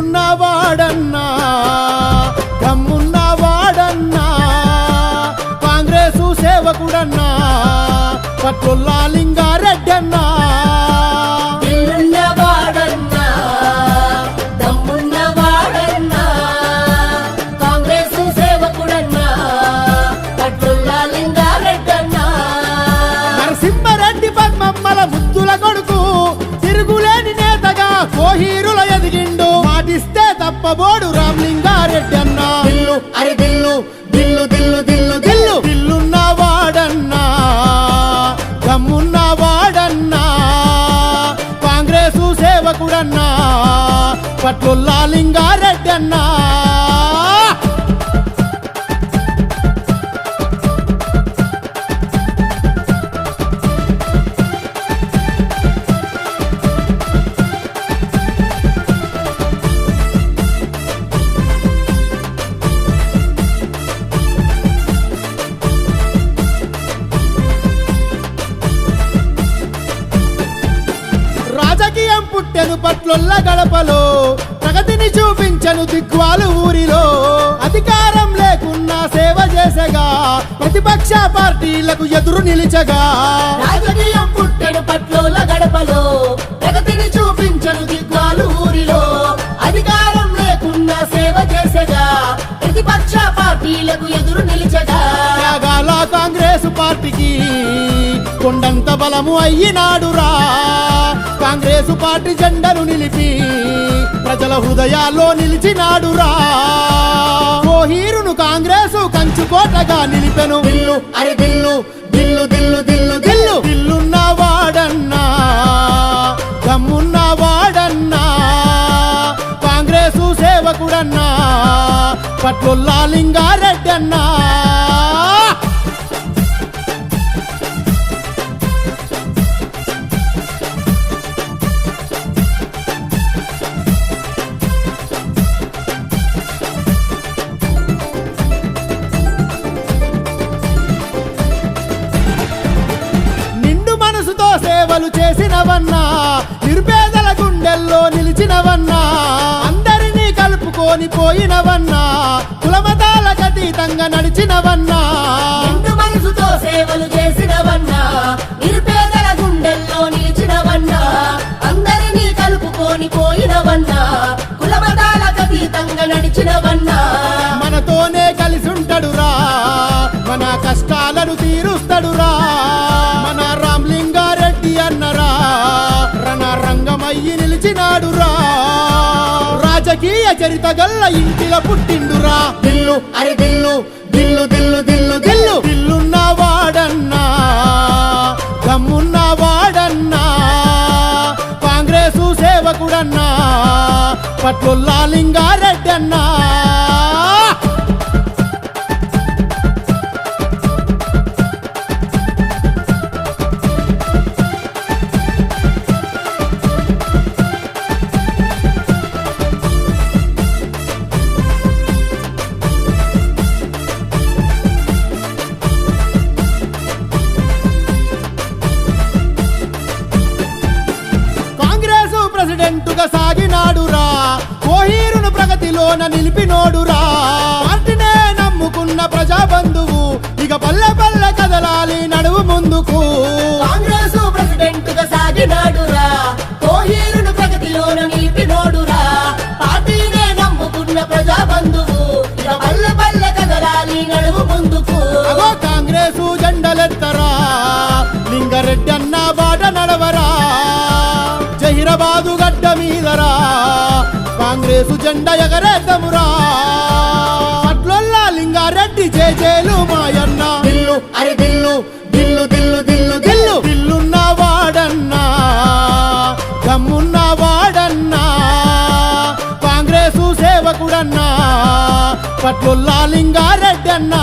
సిగ్గున్నవాడన్నా దమ్మున్నవాడన్నా కాంగ్రెసు సేవకుడన్నా పట్టుల్లా లింగారెడ్డి పద్మమ్మల ముద్దుల కొడుకు తిరుగులేని నేతగా ఎదిగింది తప్పబోడు రామలింగారెడ్డి అన్న. దిల్లు అరి దిల్లు దిల్లు దిల్లు దిల్లు దిల్లు దిల్లున్న వాడన్నా దమ్మున్న వాడన్నా కాంగ్రెసు సేవకుడన్నా పట్లుల్లా లింగారెడ్డి అన్నా. పుట్టెను పట్లొల్ల గడపలో ప్రగతిని చూపించను దిగ్వాలు ఊరిలో. అధికారం లేకున్నా సేవ చేసగా ప్రతిపక్ష పార్టీలకు ఎదురు నిలిచగా. రాజకీయం పుట్టెడు పట్లోల గడపలో ప్రగతిని చూపించను దిగ్వాలు ఊరిలో. అధికారం లేకుండా సేవ చేసగా ప్రతిపక్ష పార్టీలకు ఎదురు నిలిచగా. త్యాగాల కాంగ్రెస్ పార్టీకి కొండంత బలము అయ్యినాడురా. పార్టీ జెండను నిలిపి ప్రజల హృదయాల్లో నిలిచినాడురా. కోహీరును కాంగ్రెస్ కంచుకోటగా నిలిపెను. దిల్లు అరి దిల్లు దిల్లు దిల్లు దిల్లు దిల్లు. దిల్లున్న వాడన్నా దమ్మున్న వాడన్నా కాంగ్రెసు సేవకుడన్నా పట్లుల్లా లింగారెడ్డి అన్నా సేవలు చేసినవన్నా నిరుపేదల గుండెల్లో నిలిచినవన్నా అందరినీ కలుపుకొని పోయినవన్నా కులమతాలకు అతీతంగా నడిచినవన్నా మనసుతో సేవలు చేసినవన్నా నిర్పేదల గుండెల్లో నిలిచినవన్నా అందరినీ కలుపుకొని పోయినవన్నా కులమతాలకు అతీతంగా నడిచినవన్నా. మనతోనే కలిసి ఉంటాడురా మన కష్టాలను తీరుస్తాడురా. రంగమయ్యి నిలిచినాడురా రాజకీయ చరిత గల్ల ఇంటిలో పుట్టిండురా. దిల్లు అరి దిల్లు దిల్లు దిల్లు దిల్లు దిల్లు. దిల్లున్న వాడన్నా దమ్మున్న వాడన్నా కాంగ్రెసు సేవకుడన్నా పట్లుల్లా లింగారెడ్డి అన్నా ప్రెసిడెంటుగా సాగినాడురా. కోహీరును ప్రగతిలోన నిలిపినోడురా. పార్టీనే నమ్ముకున్న ప్రజాబంధువు ఇక పల్లె పల్లె కదలాలి నడువు ముందుకు. కాంగ్రెసు సాగినాడురా. కోహీరును ప్రగతిలోన నిలిపినోడురా. పార్టీనే నమ్ముకున్న ప్రజా బంధువు ఇక పల్లె పల్లె కదలాలి నడువు ముందుకు. అగో కాంగ్రెసు జెండలెత్తరా. లింగారెడ్డి అన్న బాట నడవరా. జహీరాబాదు గడ్డ మీదరా? కాంగ్రెసు జెండ ఎగరేద్దామురా? పట్లొల్లా లింగారెడ్డి జేజేలు మాయన్న. దిల్లు అరి దిల్లు దిల్లు దిల్లు దిల్లు. దిల్లు. దిల్లున్న వాడన్నా. దమ్మున్న వాడన్నా. కాంగ్రెసు సేవకుడన్నా. పట్లొల్లా లింగారెడ్డి అన్నా.